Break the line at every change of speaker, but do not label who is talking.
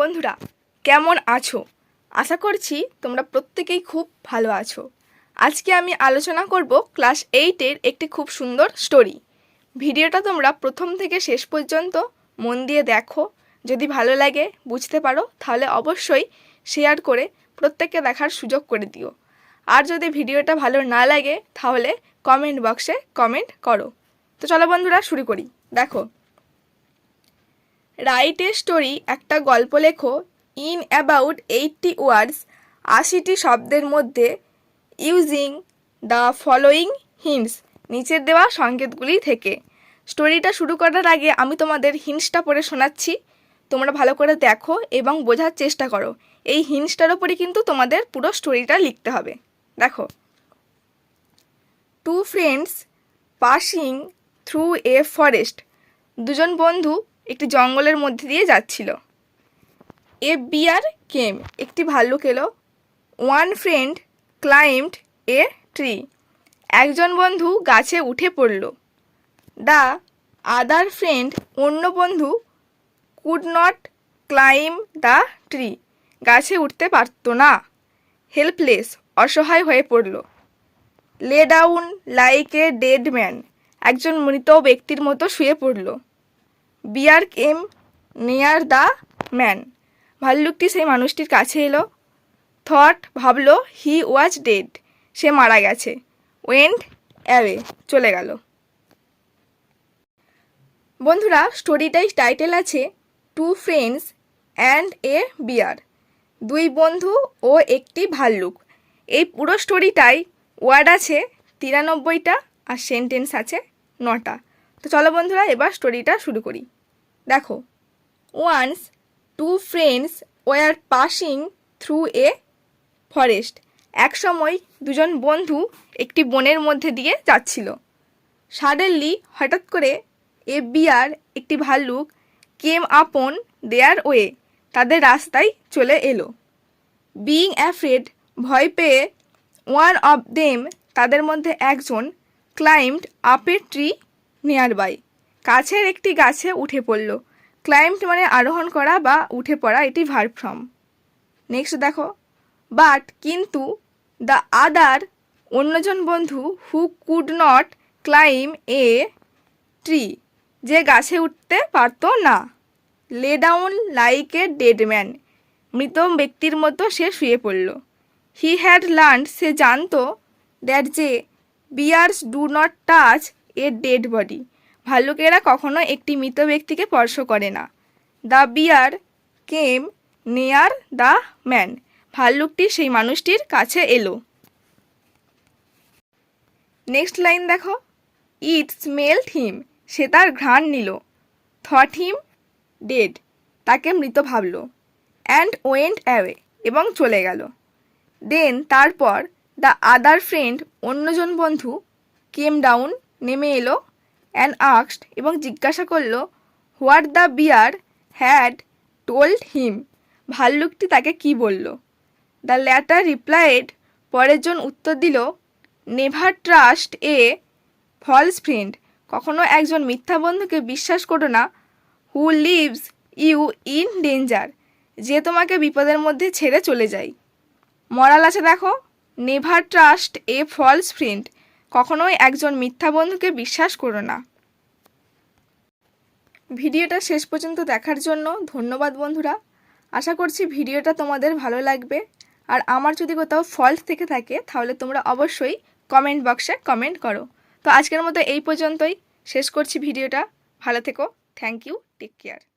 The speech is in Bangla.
বন্ধুরা, কেমন আছো? আশা করছি তোমরা প্রত্যেকেই খুব ভালো আছো। আজকে আমি আলোচনা করব ক্লাস এইটের একটি খুব সুন্দর স্টোরি ভিডিওটা তোমরা প্রথম থেকে শেষ পর্যন্ত মন দিয়ে দেখো। যদি ভালো লাগে, বুঝতে পারো, তাহলে অবশ্যই শেয়ার করে প্রত্যেককে দেখার সুযোগ করে দিও। আর যদি ভিডিওটা ভালো না লাগে, তাহলে কমেন্ট বক্সে কমেন্ট করো। তো চলো বন্ধুরা, শুরু করি। দেখো রাইট এ স্টোরি, একটা গল্প লেখো, ইন অ্যাবাউট এইটটি ওয়ার্ডস, আশিটি শব্দের মধ্যে, ইউজিং দ্য ফলোয়িং হিন্টস, নিচের দেওয়া সংকেতগুলি থেকে। স্টোরিটা শুরু করার আগে আমি তোমাদের হিন্টসটা পড়ে শোনাচ্ছি। তোমরা ভালো করে দেখো এবং বোঝার চেষ্টা করো। এই হিন্টসটার ওপরে কিন্তু তোমাদের পুরো স্টোরিটা লিখতে হবে। দেখো। Two friends passing through a forest দুজন বন্ধু একটি জঙ্গলের মধ্যে দিয়ে যাচ্ছিল। এ বিয়ার কেম একটি ভাল্লুক এলো। One friend climbed a tree. একজন বন্ধু গাছে উঠে পড়ল। দ্য আদার ফ্রেন্ড, অন্য বন্ধু, could not climb the tree. গাছে উঠতে পারত না। হেল্পলেস, অসহায় হয়ে পড়ল। Lay down like a dead man. একজন মৃত ব্যক্তির মতো শুয়ে পড়ল। বিয়ার কেম নেয়ার দ্য ম্যান। ভাল্লুকটি সেই মানুষটির কাছে এলো। থট ভাবলো হি ওয়াজ ডেড। সে মারা গেছে। ওয়েন্ড অ্যাওয়ে চলে গেল। বন্ধুরা, স্টোরিটাই টাইটেল আছে two friends and a bear. দুই বন্ধু ও একটি ভাল্লুক। এই পুরো স্টোরিটাই ওয়ার্ড আছে তিরানব্বইটা আর সেন্টেন্স আছে নটা। তো চলো বন্ধুরা, এবার স্টোরিটা শুরু করি। দেখো once two friends were passing through a forest এক সময় দুজন বন্ধু একটি বনের মধ্যে দিয়ে যাচ্ছিল। সাডেনলি হঠাৎ করে এ বিয়ার একটি ভাল্লুক কেম আপন দেয়ার ওয়ে তাদের রাস্তায় চলে এলো। বিইং অ্যাফ্রেড ভয় পেয়ে ওয়ান অফ দেম তাদের মধ্যে একজন ক্লাইম্ড আপে ট্রি নিয়ার বাই। কাছের একটি গাছে উঠে পড়ল। ক্লাইম্ড মানে আরোহণ করা বা উঠে পড়া এটি ভার্ব ফ্রম। নেক্সট দেখো। বাট কিন্তু দ্য আদার অন্যজন বন্ধু who could not climb a tree. যে গাছে উঠতে পারতো না। Lay down like a dead man. মৃত ব্যক্তির মতো সে শুয়ে পড়ল। হি হ্যাড লার্ন সে জানতো দ্যাট যে bears do not touch a dead body. ভাল্লুকেরা কখনো একটি মৃত ব্যক্তিকে স্পর্শ করে না। The bear came near the man. ভাল্লুকটি সেই মানুষটির কাছে এলো। নেক্সট লাইন দেখো। ইট স্মেল হিম। সে তার ঘ্রাণ নিল। Thought him dead. তাকে মৃত ভাবল। অ্যান্ড ওয়েন্ট অ্যাওয়ে এবং চলে গেল। দেন তারপর দ্য আদার ফ্রেন্ড অন্যজন বন্ধু, কেম ডাউন নেমে এলো অ্যান্ড আক্সড এবং জিজ্ঞাসা করল what the bear had told him ভাল্লুকটি তাকে কি বলল? দ্য ল্যাটার রিপ্লাইড পরের জন উত্তর দিল never trust a false friend কখনো একজন মিথ্যা বন্ধুকে বিশ্বাস করো না who leaves you in danger যে তোমাকে বিপদের মধ্যে ছেড়ে চলে যায়। মরাল আছে দেখো never trust a false friend কখনোই একজন মিথ্যা বন্ধুকে বিশ্বাস করো না। ভিডিওটা শেষ পর্যন্ত দেখার জন্য ধন্যবাদ বন্ধুরা। আশা করছি ভিডিওটা তোমাদের ভালো লাগবে। আর আমার যদি কোথাও ফল্ট থেকে থাকে, তাহলে তোমরা অবশ্যই কমেন্ট বক্সে কমেন্ট করো। তো আজকের মতো এই পর্যন্তই। শেষ করছি ভিডিওটা। ভালো থেকো। Thank you take care